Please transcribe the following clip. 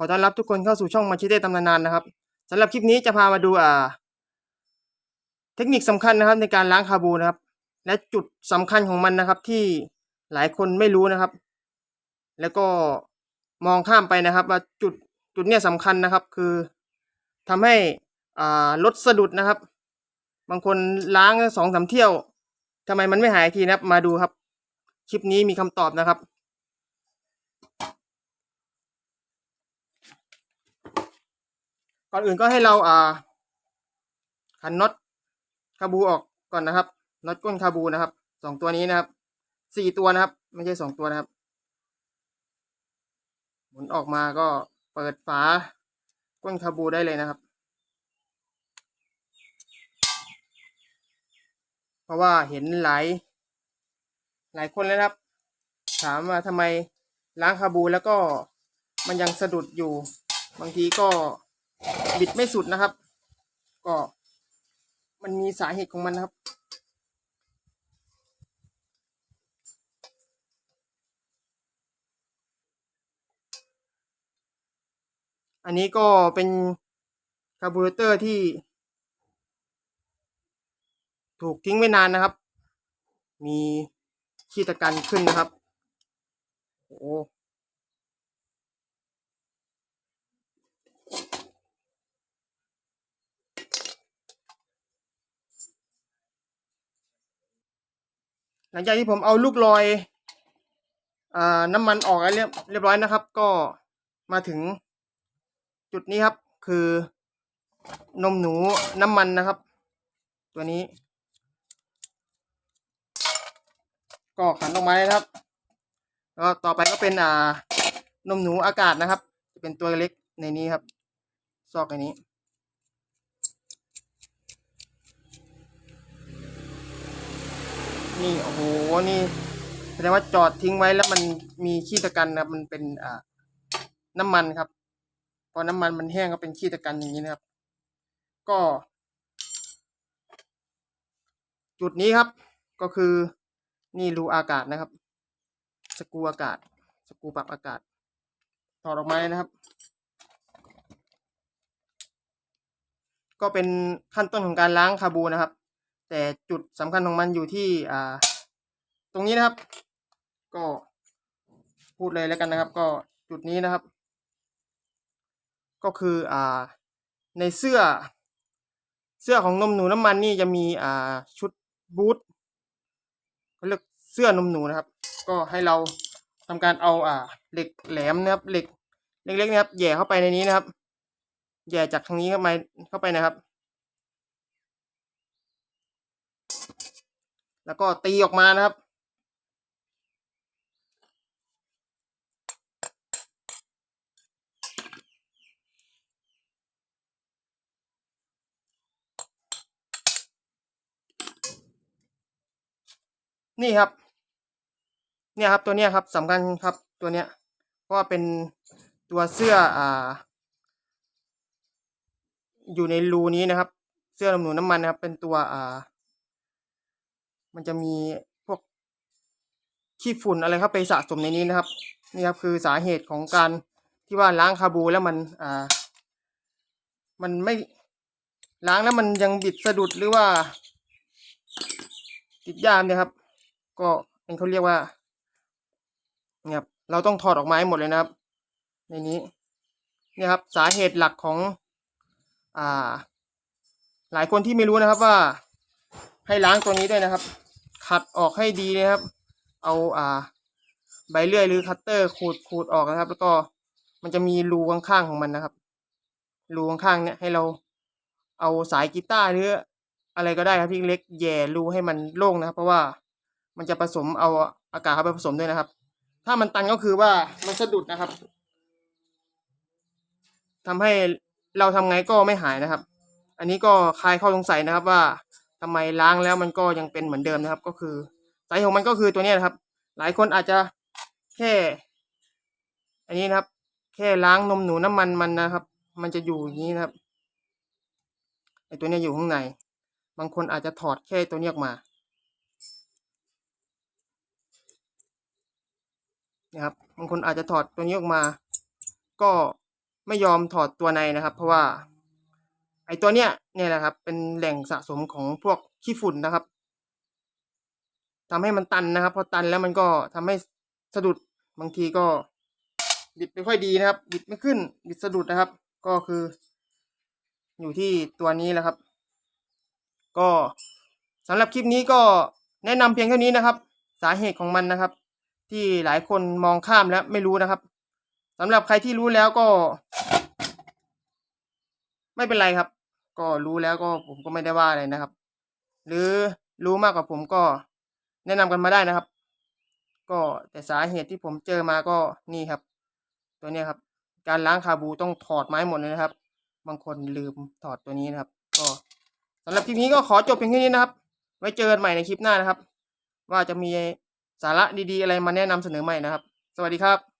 ขอต้อนรับทุกคนเข้าสู่ช่องมาชิเต้ตำนานนะครับสำหรับคลิปนี้จะพามาดูอ่า เทคนิคสำคัญนะครับในการล้างคาบูนะครับ และจุดสำคัญของมันนะครับที่หลายคนไม่รู้นะครับ แล้วก็มองข้ามไปนะครับ ว่าจุดจุดเนี้ยสำคัญนะครับ คือทำให้อ่ารถสะดุดนะครับ บางคนล้างสองสามเที่ยวทำไมมันไม่หายทีนะครับ มาดูครับ คลิปนี้มีคำตอบนะครับ ก่อนอื่นก็ให้เราอ่าขันน็อตคาบูออกก่อนนะครับน็อตก้นคาบูนะครับสองตัวนี้นะครับสี่ตัวนะครับ ไม่ใช่สองตัวนะครับ หมุนออกมาก็เปิดฝาก้นคาบูได้เลยนะครับ เพราะว่าเห็นหลายหลายคนแล้วครับ ถามว่าทำไมล้างคาบูแล้วก็มันยังสะดุดอยู่ บางทีก็ บิดไม่สุดนะครับ ก็ มันมีสาเหตุของมันนะครับ อันนี้ก็เป็นคาร์บูเรเตอร์ที่ ถูกทิ้งไว้นานนะครับ มีขี้ตะกันขึ้นนะครับ โอ้ ลังจากที่ผมเอาลูกลอยอน้ำมันออกเรียบเรียบร้อยนะครับ ก็มาถึงจุดนี้ครับ คือนมหนูน้ำมันนะครับ ตัวนี้ ก็ขันออกมาเลยครับแล้วต่อไปก็เป็นอ่านมหนูอากาศนะครับ จะเป็นตัวเล็กในนี้ครับ ซอกในนี้ นี่โอ้โหนี่แสดงว่าจอดทิ้งไว้แล้วมันมีขี้ตะกันนะครับมันเป็นอ่าน้ำมันครับพอน้ำมันมันแห้งก็เป็นขี้ตะกันอย่างนี้นะครับ ก็ จุดนี้ครับก็คือนี่รูอากาศนะครับ สกูอากาศ สกูปรับอากาศถอดออกมาเลยนะครับ ก็เป็นขั้นต้นของการล้างคาบูนะครับ แต่จุดสำคัญของมันอยู่ที่อ่าตรงนี้นะครับ ก็พูดเลยแล้วกันนะครับ ก็จุดนี้นะครับ ก็คืออ่าในเสื้อ เสื้อของนมหนูน้ำมันนี่จะมีอ่าชุดบูทเขาเรียกเสื้อนมหนูนะครับ ก็ให้เราทำการเอาอ่าเหล็กแหลมนะครับเหล็กเล็กๆนะครับแย่เข้าไปในนี้นะครับแย่จากทางนี้เข้ามาเข้าไปนะครับ แล้วก็ตีออกมานะครับ นี่ครับ เนี่ยครับตัวเนี้ยครับสำคัญครับตัวเนี้ยเพราะว่าเป็นตัวเสื้ออ่า อยู่ในรูนี้นะครับ เสื้อลำหนูน้ำมันนะครับ เป็นตัวอ่า มันจะมีพวกขี้ฝุ่นอะไรเข้าไปสะสมในนี้นะครับ นี่ครับคือสาเหตุของการที่ว่าล้างคาบูแล้วมันอ่า มันไม่ล้างแล้วมันยังบิดสะดุดหรือว่า ติดยามเนี่ยครับ ก็เป็นเขาเรียกว่าเนี่ยครับเราต้องถอดออกมาให้หมดเลยนะครับ ในนี้เนี่ยครับ สาเหตุหลักของ อ่า หลายคนที่ไม่รู้นะครับว่า ให้ล้างตัวนี้ด้วยนะครับ ขัดออกให้ดีนะครับ เอาอ่า ใบเลื่อยหรือคัตเตอร์ขูดขูดออกนะครับ แล้วก็มันจะมีรูข้างๆของมันนะครับ รูข้างๆเนี่ยให้เราเอาสายกีตาร์หรืออะไรก็ได้ครับที่เล็กแย่รูให้มันโล่งนะครับ เพราะว่ามันจะผสมเอาอากาศเข้าไปผสมด้วยนะครับ ถ้ามันตันก็คือว่ามันสะดุดนะครับทำให้เราทำไงก็ไม่หายนะครับ อันนี้ก็คลายข้อสงสัยนะครับว่า ทำไมล้างแล้วมันก็ยังเป็นเหมือนเดิมนะครับ ก็คือสาเหตุของมันก็คือตัวนี้นะครับ หลายคนอาจจะแค่ อันนี้นะครับ แค่ล้างนมหนูน้ำมันมันนะครับ มันจะอยู่อย่างนี้นะครับไอตัวนี้อยู่ข้างใน บางคนอาจจะถอดแค่ตัวนี้ออกมานะครับบางคนอาจจะถอดตัวนี้ออกมา ก็ไม่ยอมถอดตัวในนะครับ เพราะว่า ไอตัวเนี้ยเนี่ยแหละครับ เป็นแหล่งสะสมของพวกขี้ฝุ่นนะครับทำให้มันตันนะครับ พอตันแล้วมันก็ทำให้สะดุดบางทีก็บิดไม่ค่อยดีนะครับ บิดไม่ขึ้น บิดสะดุดนะครับ ก็คือ อยู่ที่ตัวนี้แหละครับ ก็สำหรับคลิปนี้ก็แนะนำเพียงเท่านี้นะครับ สาเหตุของมันนะครับ ที่หลายคนมองข้ามและไม่รู้นะครับสำหรับใครที่รู้แล้วก็ ไม่เป็นไรครับ ก็รู้แล้วก็ผมก็ไม่ได้ว่าอะไรนะครับ หรือรู้มากกว่าผมก็แนะนำกันมาได้นะครับ ก็แต่สาเหตุที่ผมเจอมาก็นี่ครับ ตัวนี้ครับ การล้างคาบูต้องถอดไม้หมดเลยนะครับ บางคนลืมถอดตัวนี้นะครับ ก็สำหรับคลิปนี้ก็ขอจบเพียงแค่นี้นะครับ ไว้เจอกันใหม่ในคลิปหน้านะครับ ว่าจะมีสาระดีๆ อะไรมาแนะนำเสนอใหม่นะครับ สวัสดีครับ